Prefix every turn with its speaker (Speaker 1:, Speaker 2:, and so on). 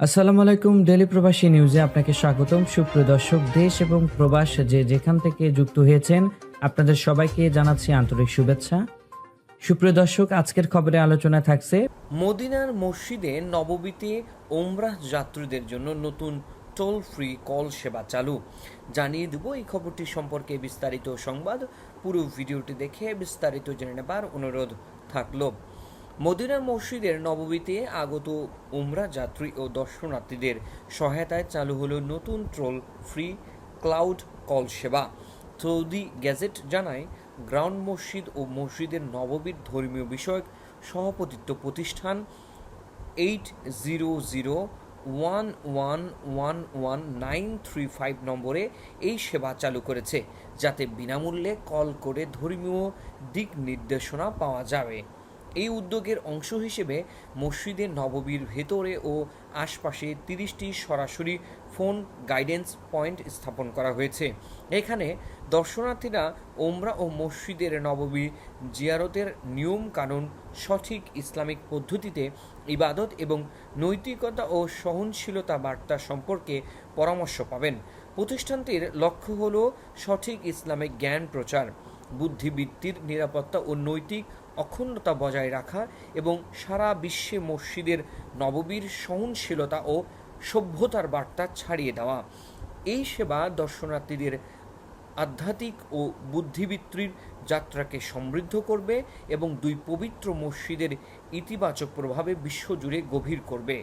Speaker 1: আসসালামু আলাইকুম ডেলি প্রবাসী নিউজে আপনাকে স্বাগতম। সুপ্রিয় দর্শক, দেশ এবং প্রবাস যে যেখান থেকে যুক্ত হয়েছেন, আপনাদের সবাইকে জানাচ্ছি আন্তরিক শুভেচ্ছা। সুপ্রিয় দর্শক, আজকের খবরে আলোচনা থাকছে,
Speaker 2: মদিনার মসজিদে নববীতে ওমরাহ যাত্রীদের জন্য নতুন টোল ফ্রি কল সেবা চালু। জানিয়ে দেব এই খবরটি সম্পর্কে বিস্তারিত সংবাদ। পুরো ভিডিওটি দেখে বিস্তারিত জেনে নেবার অনুরোধ থাকল। মদিনার মসজিদের নববীতে আগত উমরা যাত্রী ও দর্শনার্থীদের সহায়তায় চালু হলো নতুন ট্রোল ফ্রি ক্লাউড কল সেবা। সৌদি গ্যাজেট জানায়, গ্রাউন্ড মসজিদ ও মসজিদের নববীর ধর্মীয় বিষয়ক সভাপতিত্ব প্রতিষ্ঠান eight zero zero one one one one nine three five নম্বরে এই সেবা চালু করেছে, যাতে বিনামূল্যে কল করে ধর্মীয় দিক নির্দেশনা পাওয়া যাবে। এই উদ্যোগের অংশ হিসেবে মসজিদের নববীর ভেতরে ও আশপাশে তিরিশটি সরাসরি ফোন গাইডেন্স পয়েন্ট স্থাপন করা হয়েছে। এখানে দর্শনার্থীরা ওমরা ও মসজিদের নববী জিয়ারতের নিয়ম কানুন সঠিক ইসলামিক পদ্ধতিতে ইবাদত এবং নৈতিকতা ও সহনশীলতা বার্তা সম্পর্কে পরামর্শ পাবেন। প্রতিষ্ঠানটির লক্ষ্য হল সঠিক ইসলামিক জ্ঞান প্রচার। বুদ্ধিবৃত্তির নিরাপত্তা ও নৈতিক অখণ্ডতা বজায় রাখা এবং সারা বিশ্বে মসজিদের নববীর সহনশীলতা ও সভ্যতার বার্তা ছাড়িয়ে দেওয়া। এই সেবা দর্শনার্থীদের আধ্যাত্মিক ও বুদ্ধিবৃত্তির যাত্রাকে সমৃদ্ধ করবে এবং দুই পবিত্র মসজিদের ইতিবাচক প্রভাবে বিশ্বজুড়ে গভীর করবে।